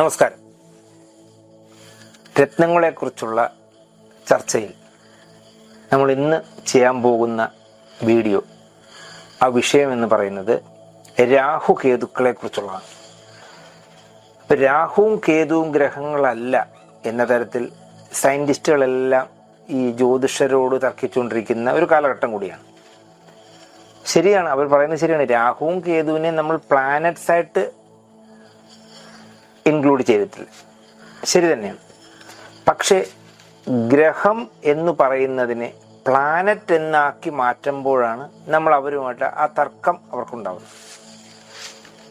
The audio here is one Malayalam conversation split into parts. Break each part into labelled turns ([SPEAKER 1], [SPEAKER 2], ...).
[SPEAKER 1] നമസ്കാരം. രത്നങ്ങളെക്കുറിച്ചുള്ള ചർച്ചയിൽ നമ്മൾ ഇന്ന് ചെയ്യാൻ പോകുന്ന വീഡിയോ ആ വിഷയം എന്ന് പറയുന്നത് രാഹു കേതുക്കളെ കുറിച്ചുള്ളതാണ് രാഹുവും കേതുവും ഗ്രഹങ്ങളല്ല എന്ന തരത്തിൽ സയന്റിസ്റ്റുകളെല്ലാം ഈ ജ്യോതിഷരോട് തർക്കിച്ചുകൊണ്ടിരിക്കുന്ന ഒരു കാലഘട്ടം കൂടിയാണ്. ശരിയാണ് അവർ പറയുന്നത് ശരിയാണ് രാഹുവും കേതുവിനെ നമ്മൾ പ്ലാനറ്റ്സ് ആയിട്ട് ഇൻക്ലൂഡ് ചെയ്തിട്ടില്ല. ശരി തന്നെയാണ്. പക്ഷേ ഗ്രഹം എന്ന് പറയുന്നതിനെ പ്ലാനറ്റ് എന്നാക്കി മാറ്റുമ്പോഴാണ് നമ്മൾ അവരുമായിട്ട് ആ തർക്കം അവർക്കുണ്ടാവുന്നത്.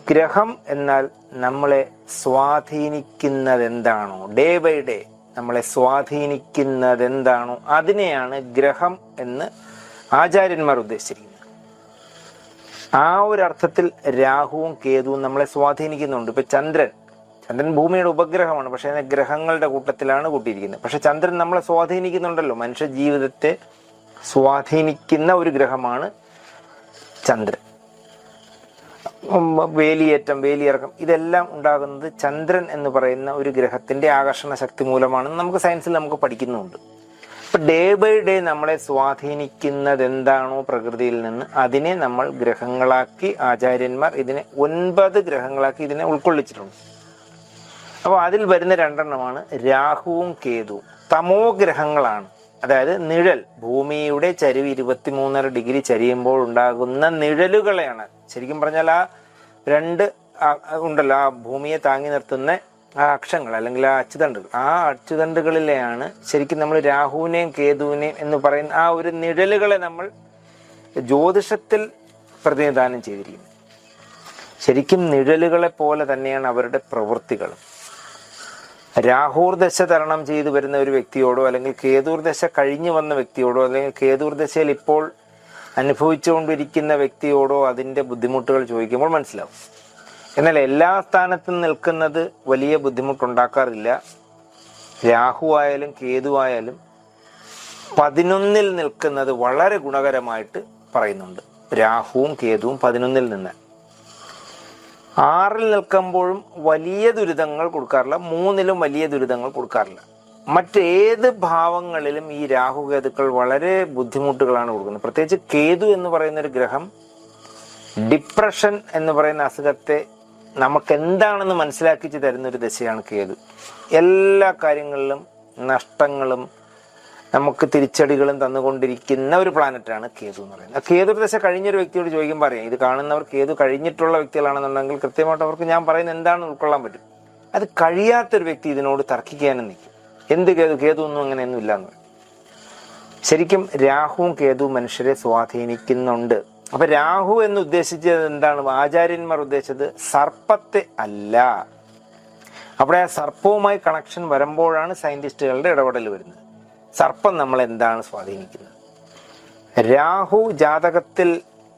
[SPEAKER 1] ഗ്രഹം എന്നാൽ നമ്മളെ സ്വാധീനിക്കുന്നത് എന്താണോ ഡേ ബൈ ഡേ നമ്മളെ സ്വാധീനിക്കുന്നത് എന്താണോ അതിനെയാണ് ഗ്രഹം എന്ന് ആചാര്യന്മാർ ഉദ്ദേശിച്ചിരിക്കുന്നത്. ആ ഒരു അർത്ഥത്തിൽ രാഹുവും കേതുവും നമ്മളെ സ്വാധീനിക്കുന്നുണ്ട്. ഇപ്പൊ ചന്ദ്രൻ ചന്ദ്രൻ ഭൂമിയുടെ ഉപഗ്രഹമാണ്. പക്ഷെ അതിനെ ഗ്രഹങ്ങളുടെ കൂട്ടത്തിലാണ് കൂട്ടിയിരിക്കുന്നത്. പക്ഷെ ചന്ദ്രൻ നമ്മളെ സ്വാധീനിക്കുന്നുണ്ടല്ലോ. മനുഷ്യ ജീവിതത്തെ സ്വാധീനിക്കുന്ന ഒരു ഗ്രഹമാണ് ചന്ദ്രൻ. വേലിയേറ്റം വേലിയിറക്കം ഇതെല്ലാം ഉണ്ടാകുന്നത് ചന്ദ്രൻ എന്ന് പറയുന്ന ഒരു ഗ്രഹത്തിന്റെ ആകർഷണ ശക്തി മൂലമാണെന്ന് നമുക്ക് സയൻസിൽ നമുക്ക് പഠിക്കുന്നുണ്ട്. ഇപ്പൊ ഡേ ബൈ ഡേ നമ്മളെ സ്വാധീനിക്കുന്നത് എന്താണോ പ്രകൃതിയിൽ നിന്ന് അതിനെ നമ്മൾ ഗ്രഹങ്ങളാക്കി ആചാര്യന്മാർ ഇതിനെ ഒൻപത് ഗ്രഹങ്ങളാക്കി ഇതിനെ ഉൾക്കൊള്ളിച്ചിട്ടുണ്ട്. അപ്പോൾ അതിൽ വരുന്ന രണ്ടെണ്ണമാണ് രാഹുവും കേതുവും. തമോ ഗ്രഹങ്ങളാണ്. അതായത് നിഴൽ. ഭൂമിയുടെ ചരിവ് ഇരുപത്തിമൂന്നര ഡിഗ്രി ചരിയുമ്പോൾ ഉണ്ടാകുന്ന നിഴലുകളെയാണ്. ശരിക്കും പറഞ്ഞാൽ ആ രണ്ട് ഉണ്ടല്ലോ. ആ ഭൂമിയെ താങ്ങി നിർത്തുന്ന ആ അക്ഷങ്ങൾ അല്ലെങ്കിൽ ആ അച്ചുതണ്ടുകൾ. ആ അച്ചുതണ്ടുകളിലെയാണ് ശരിക്കും നമ്മൾ രാഹുവിനെയും കേതുവിനെയും എന്ന് പറയുന്ന ആ ഒരു നിഴലുകളെ നമ്മൾ ജ്യോതിഷത്തിൽ പ്രതിനിധാനം ചെയ്തിരിക്കുന്നത്. ശരിക്കും നിഴലുകളെ പോലെ തന്നെയാണ് അവരുടെ പ്രവൃത്തികളും. രാഹൂർ ദശ തരണം ചെയ്തു വരുന്ന ഒരു വ്യക്തിയോടോ അല്ലെങ്കിൽ കേതൂർ ദശ കഴിഞ്ഞു വന്ന വ്യക്തിയോടോ അല്ലെങ്കിൽ കേതൂർ ദശയിൽ ഇപ്പോൾ അനുഭവിച്ചുകൊണ്ടിരിക്കുന്ന വ്യക്തിയോടോ അതിന്റെ ബുദ്ധിമുട്ടുകൾ ചോദിക്കുമ്പോൾ മനസ്സിലാവും. എന്നാൽ എല്ലാ സ്ഥാനത്തും നിൽക്കുന്നത് വലിയ ബുദ്ധിമുട്ടുണ്ടാക്കാറില്ല. രാഹു ആയാലും കേതു ആയാലും പതിനൊന്നിൽ നിൽക്കുന്നത് വളരെ ഗുണകരമായിട്ട് പറയുന്നുണ്ട്. രാഹുവും കേതുവും പതിനൊന്നിൽ നിന്ന്. ആറിൽ നിൽക്കുമ്പോഴും വലിയ ദുരിതങ്ങൾ കൊടുക്കാറില്ല മൂന്നിലും വലിയ ദുരിതങ്ങൾ കൊടുക്കാറില്ല. മറ്റേത് ഭാവങ്ങളിലും ഈ രാഹുകേതുക്കൾ വളരെ ബുദ്ധിമുട്ടുകളാണ് കൊടുക്കുന്നത്. പ്രത്യേകിച്ച് കേതു എന്ന് പറയുന്ന ഒരു ഗ്രഹം ഡിപ്രഷൻ എന്ന് പറയുന്ന അസുഖത്തെ നമുക്ക് എന്താണെന്ന് മനസ്സിലാക്കിച്ച് തരുന്ന ഒരു ദശയാണ് കേതു. എല്ലാ കാര്യങ്ങളിലും നഷ്ടങ്ങളും നമുക്ക് തിരിച്ചടികളും തന്നുകൊണ്ടിരിക്കുന്ന ഒരു പ്ലാനറ്റാണ് കേതു എന്ന് പറയുന്നത്. ആ കേതു ദശ കഴിഞ്ഞൊരു വ്യക്തിയോട് ചോദിക്കുമ്പോൾ അറിയാം ഇത് കാണുന്നവർ കേതു കഴിഞ്ഞിട്ടുള്ള വ്യക്തികളാണെന്നുണ്ടെങ്കിൽ കൃത്യമായിട്ട് അവർക്ക് ഞാൻ പറയുന്നത് എന്താണ് ഉൾക്കൊള്ളാൻ പറ്റും. അത് കഴിയാത്തൊരു വ്യക്തി ഇതിനോട് തർക്കിക്കാനും നിൽക്കും. എന്ത് കേതു? കേതു ഒന്നും അങ്ങനെയൊന്നും ഇല്ല എന്ന് ശരിക്കും രാഹുവും കേതു മനുഷ്യരെ സ്വാധീനിക്കുന്നുണ്ട്. അപ്പൊ രാഹു എന്ന് ഉദ്ദേശിച്ചത് എന്താണ്? ആചാര്യന്മാർ ഉദ്ദേശിച്ചത് സർപ്പത്തെ അല്ല. അവിടെ ആ സർപ്പവുമായി കണക്ഷൻ വരുമ്പോഴാണ് സയന്റിസ്റ്റുകളുടെ ഇടപെടൽ വരുന്നത്. സർപ്പം നമ്മൾ എന്താണ് സ്വാധീനിക്കുന്നത്? രാഹു ജാതകത്തിൽ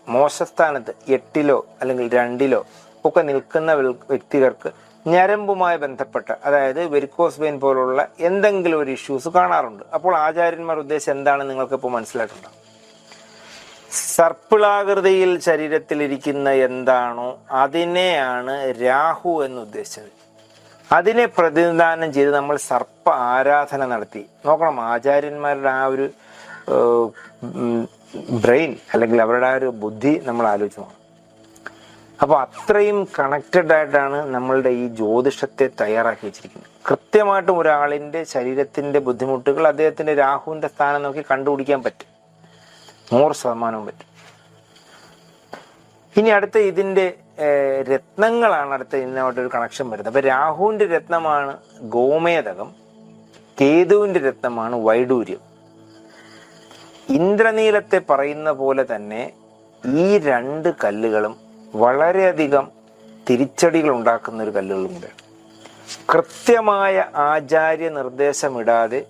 [SPEAKER 1] മോശസ്ഥാനത്ത് എട്ടിലോ അല്ലെങ്കിൽ രണ്ടിലോ ഒക്കെ നിൽക്കുന്ന വ്യക്തികൾക്ക് ഞരമ്പുമായി ബന്ധപ്പെട്ട അതായത് വെരിക്കോസ് വെയിൻ പോലുള്ള എന്തെങ്കിലും ഒരു ഇഷ്യൂസ് കാണാറുണ്ട്. അപ്പോൾ ആചാര്യന്മാർ ഉദ്ദേശം എന്താണ് നിങ്ങൾക്ക് ഇപ്പോൾ മനസ്സിലായിട്ടുണ്ടാവും സർപ്പിളാകൃതിയിൽ ശരീരത്തിലിരിക്കുന്ന എന്താണോ അതിനെയാണ് രാഹു എന്ന് ഉദ്ദേശിച്ചത്. അതിനെ പ്രതിനിധാനം ചെയ്ത് നമ്മൾ സർപ്പ ആരാധന നടത്തി. നോക്കണം ആചാര്യന്മാരുടെ ആ ഒരു ബ്രെയിൻ അല്ലെങ്കിൽ അവരുടെ ആ ഒരു ബുദ്ധി നമ്മൾ ആലോചിച്ച് നോക്കണം. അപ്പോൾ അത്രയും കണക്റ്റഡ് ആയിട്ടാണ് നമ്മളുടെ ഈ ജ്യോതിഷത്തെ തയ്യാറാക്കി വെച്ചിരിക്കുന്നത്. കൃത്യമായിട്ടും ഒരാളിന്റെ ശരീരത്തിന്റെ ബുദ്ധിമുട്ടുകൾ അദ്ദേഹത്തിന്റെ രാഹുവിന്റെ സ്ഥാനം നോക്കി കണ്ടുപിടിക്കാൻ പറ്റും. നൂറ് ശതമാനവും പറ്റും. ഇനി അടുത്ത ഇതിന്റെ രത്നങ്ങളാണ് അടുത്ത ഒരു കണക്ഷൻ വരുന്നത്. അപ്പൊ രാഹുവിന്റെ രത്നമാണ് ഗോമേതകം കേതുവിന്റെ രത്നമാണ് വൈഡൂര്യം. ഇന്ദ്രനീലത്തെ പറയുന്ന പോലെ തന്നെ ഈ രണ്ട് കല്ലുകളും വളരെയധികം തിരിച്ചടികൾ ഉണ്ടാക്കുന്ന ഒരു കല്ലുകളുണ്ട്. കൃത്യമായ ആചാര്യ നിർദ്ദേശമിടാതെ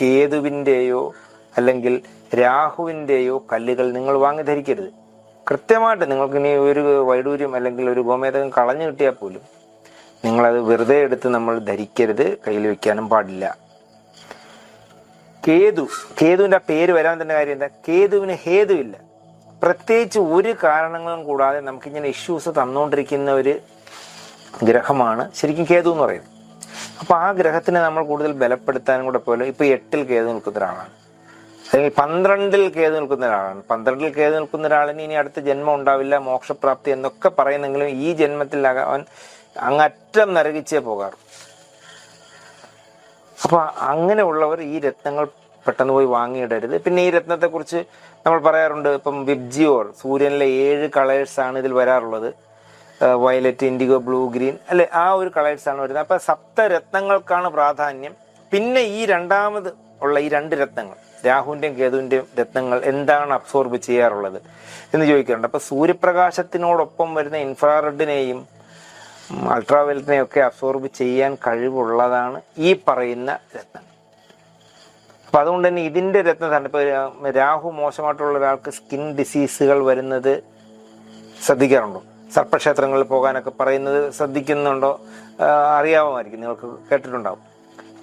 [SPEAKER 1] കേതുവിന്റെയോ അല്ലെങ്കിൽ രാഹുവിന്റെയോ കല്ലുകൾ നിങ്ങൾ വാങ്ങി ധരിക്കരുത് കൃത്യമായിട്ട് നിങ്ങൾക്ക് ഇനി ഒരു വൈഡൂര്യം അല്ലെങ്കിൽ ഒരു ഗോമേതകം കളഞ്ഞു കിട്ടിയാൽ പോലും നിങ്ങളത് വെറുതെ എടുത്ത് നമ്മൾ ധരിക്കരുത് കയ്യിൽ വെക്കാനും പാടില്ല. കേതു കേതുവിന്റെ പേര് വരാൻ തന്നെ കാര്യം എന്താ? കേതുവിന് ഹേതുവില്ല. പ്രത്യേകിച്ച് ഒരു കാരണങ്ങളും കൂടാതെ നമുക്കിങ്ങനെ ഇഷ്യൂസ് തന്നുകൊണ്ടിരിക്കുന്ന ഒരു ഗ്രഹമാണ് ശരിക്കും കേതു എന്ന് പറയുന്നത്. അപ്പോൾ ആ ഗ്രഹത്തിനെ നമ്മൾ കൂടുതൽ ബലപ്പെടുത്താനും കൂടെ പോലെ ഇപ്പോൾ എട്ടിൽ കേതു നിൽക്കുന്ന ഒരാളാണ്. അല്ലെങ്കിൽ പന്ത്രണ്ടിൽ കേതു നിൽക്കുന്ന ഒരാളാണ്. പന്ത്രണ്ടിൽ കേതു നിൽക്കുന്ന ഒരാളിന് ഇനി അടുത്ത ജന്മം ഉണ്ടാവില്ല മോക്ഷപ്രാപ്തി എന്നൊക്കെ പറയുന്നെങ്കിലും ഈ ജന്മത്തിൽ അവൻ അങ്ങറ്റം നരകിച്ചേ പോകാറ് അപ്പൊ അങ്ങനെയുള്ളവർ ഈ രത്നങ്ങൾ പെട്ടെന്ന് പോയി വാങ്ങിയിടരുത്. പിന്നെ ഈ രത്നത്തെക്കുറിച്ച് നമ്മൾ പറയാറുണ്ട് ഇപ്പം വിബ്ജിയോർ സൂര്യനിലെ ഏഴ് കളേഴ്സ് ആണ് ഇതിൽ വരാറുള്ളത്. വയലറ്റ് ഇൻഡിഗോ ബ്ലൂ ഗ്രീൻ അല്ലെ ആ ഒരു കളേഴ്സ് ആണ് വരുന്നത്. അപ്പൊ സപ്തരത്നങ്ങൾക്കാണ് പ്രാധാന്യം. പിന്നെ ഈ രണ്ടാമത് ഉള്ള ഈ രണ്ട് രത്നങ്ങൾ. രാഹുവിന്റെയും കേതുവിന്റെയും രത്നങ്ങൾ എന്താണ് അബ്സോർബ് ചെയ്യാറുള്ളത് എന്ന് ചോദിക്കാറുണ്ട്. അപ്പോൾ സൂര്യപ്രകാശത്തിനോടൊപ്പം വരുന്ന ഇൻഫ്രാറെഡിനെയും അൾട്രാവയലറ്റിനെയും ഒക്കെ അബ്സോർബ് ചെയ്യാൻ കഴിവുള്ളതാണ് ഈ പറയുന്ന രത്നം. അപ്പൊ അതുകൊണ്ട് തന്നെ ഇതിന്റെ രത്നത്താണ് ഇപ്പൊ രാ- രാഹു മോശമായിട്ടുള്ള ഒരാൾക്ക് സ്കിൻ ഡിസീസുകൾ വരുന്നത് ശ്രദ്ധിക്കാറുണ്ടോ? സർപ്പക്ഷേത്രങ്ങളിൽ പോകാനൊക്കെ പറയുന്നത് ശ്രദ്ധിക്കുന്നുണ്ടോ? അറിയാവുമായിരിക്കും. നിങ്ങൾക്ക് കേട്ടിട്ടുണ്ടാവും.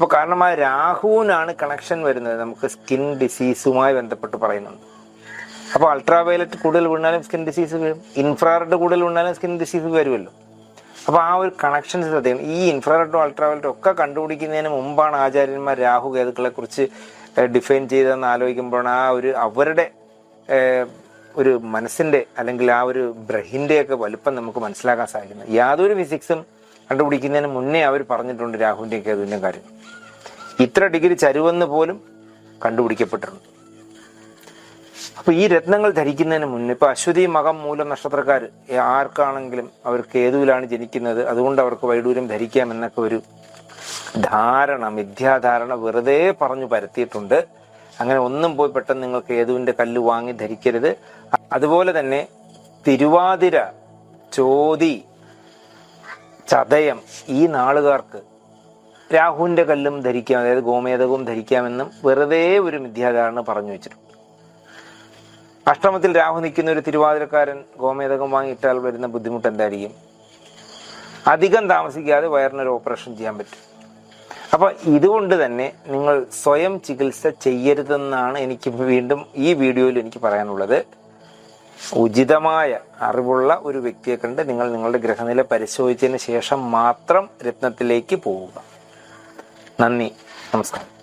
[SPEAKER 1] അപ്പോൾ കാരണം ആ രാഹുവിനാണ് കണക്ഷൻ വരുന്നത്. നമുക്ക് സ്കിൻ ഡിസീസുമായി ബന്ധപ്പെട്ട് പറയുന്നുണ്ട്. അപ്പോൾ അൾട്രാവയലറ്റ് കൂടുതൽ വീണാലും സ്കിൻ ഡിസീസ് വരും. ഇൻഫ്രാറെഡ് കൂടുതൽ വീണാലും സ്കിൻ ഡിസീസ് വരുമല്ലോ. അപ്പോൾ ആ ഒരു കണക്ഷൻ ശ്രദ്ധിക്കണം ഈ ഇൻഫ്രാറെഡും അൾട്രാവയലറ്റും ഒക്കെ കണ്ടുപിടിക്കുന്നതിന് മുമ്പാണ് ആചാര്യന്മാർ രാഹു കേതുക്കളെ കുറിച്ച് ഡിഫൈൻ ചെയ്തതെന്ന് ആലോചിക്കുമ്പോഴാണ് ആ ഒരു അവരുടെ ഒരു മനസ്സിന്റെ അല്ലെങ്കിൽ ആ ഒരു ബ്രഹിന്റെ ഒക്കെ വലുപ്പം നമുക്ക് മനസ്സിലാക്കാൻ സാധിക്കുന്നത്. യാതൊരു ഫിസിക്സും കണ്ടുപിടിക്കുന്നതിന് മുന്നേ അവർ പറഞ്ഞിട്ടുണ്ട് രാഹുവിന്റെയും കേതുവിന്റെ കാര്യം. ഇത്ര ഡിഗ്രി ചരുവെന്ന് പോലും കണ്ടുപിടിക്കപ്പെട്ടിട്ടുണ്ട്. അപ്പൊ ഈ രത്നങ്ങൾ ധരിക്കുന്നതിന് മുന്നേ ഇപ്പൊ അശ്വതി മകം മൂലം നക്ഷത്രക്കാർ ആർക്കാണെങ്കിലും അവർ കേതുവിലാണ് ജനിക്കുന്നത് അതുകൊണ്ട് അവർക്ക് വൈഡൂര്യം ധരിക്കാം എന്നൊക്കെ ഒരു ധാരണ മിഥ്യാധാരണ വെറുതെ പറഞ്ഞു പരത്തിയിട്ടുണ്ട്. അങ്ങനെ ഒന്നും പോയി പെട്ടെന്ന് നിങ്ങൾ കേതുവിന്റെ കല്ല് വാങ്ങി ധരിക്കരുത്. അതുപോലെ തന്നെ തിരുവാതിര ചോതി ചതയം ഈ നാളുകാർക്ക് രാഹുവിന്റെ കല്ലും ധരിക്കാം അതായത് ഗോമേതകവും ധരിക്കാമെന്നും വെറുതെ ഒരു മിഥ്യാധാരണ പറഞ്ഞു വെച്ചിട്ടുണ്ട്. അഷ്ടമത്തിൽ രാഹു നിൽക്കുന്ന ഒരു തിരുവാതിരക്കാരൻ ഗോമേതകം വാങ്ങിയിട്ടാൽ വരുന്ന ബുദ്ധിമുട്ട് എന്തായിരിക്കും? അധികം താമസിക്കാതെ വയറിനൊരു ഓപ്പറേഷൻ ചെയ്യാൻ പറ്റും. അപ്പൊ ഇതുകൊണ്ട് തന്നെ നിങ്ങൾ സ്വയം ചികിത്സ ചെയ്യരുതെന്നാണ് എനിക്ക് വീണ്ടും ഈ വീഡിയോയിൽ എനിക്ക് പറയാനുള്ളത്. ഉചിതമായ അറിവുള്ള ഒരു വ്യക്തിയെ കണ്ട് നിങ്ങൾ നിങ്ങളുടെ ഗ്രഹനില പരിശോധിച്ചതിന് ശേഷം മാത്രം രത്നത്തിലേക്ക് പോവുക. നന്ദി. നമസ്കാരം.